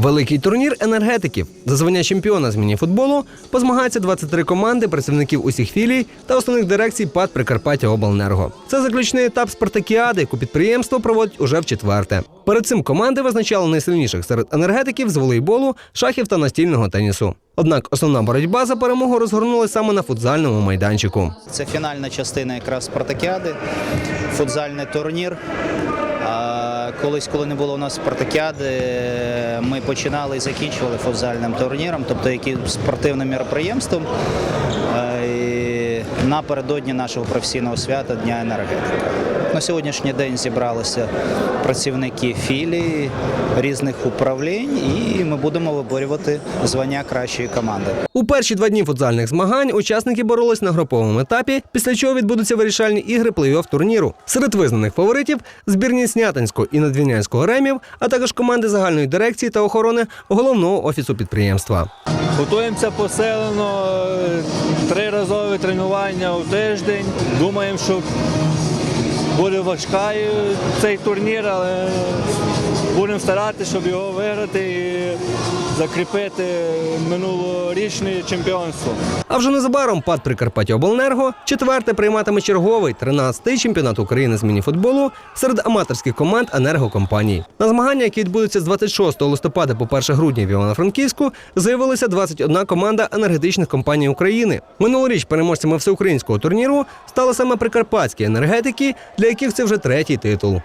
Великий турнір енергетиків. За звання чемпіона з міні-футболу позмагаються 23 команди представників усіх філій та основних дирекцій ПАД Прикарпаття Обленерго. Це заключний етап спартакіади, яку підприємство проводить уже в четверте. Перед цим команди визначали найсильніших серед енергетиків з волейболу, шахів та настільного тенісу. Однак основна боротьба за перемогу розгорнулася саме на футзальному майданчику. Це фінальна частина якраз спартакіади, футзальний турнір. Колись, коли не було у нас спартакіади, ми починали і закінчували футзальним турніром, тобто яким спортивним мероприємством е, напередодні нашого професійного свята Дня енергетики. На сьогоднішній день зібралися працівники філії різних управлінь, і ми будемо виборювати звання кращої команди. У перші два дні футзальних змагань учасники боролись на груповому етапі, після чого відбудуться вирішальні ігри плей-офф турніру. Серед визнаних фаворитів збірні Снятинського і Надвірнянського ремів, а також команди загальної дирекції та охорони головного офісу підприємства. Готуємося посилено, е, триразові тренування у тиждень. Думаємо, що буде важка е, цей турнір, але будемо старатися, щоб його виграти і закріпити минулорічне чемпіонство. А вже незабаром ПАД Прикарпаття Обленерго четверте прийматиме черговий 13-й чемпіонат України з мініфутболу серед аматорських команд енергокомпаній. На змагання, які відбудуться з 26 листопада по 1 грудня в Івано-Франківську, заявилася 21 команда енергетичних компаній України. Минулоріч переможцями всеукраїнського турніру стали саме прикарпатські енергетики, для яких це вже третій титул.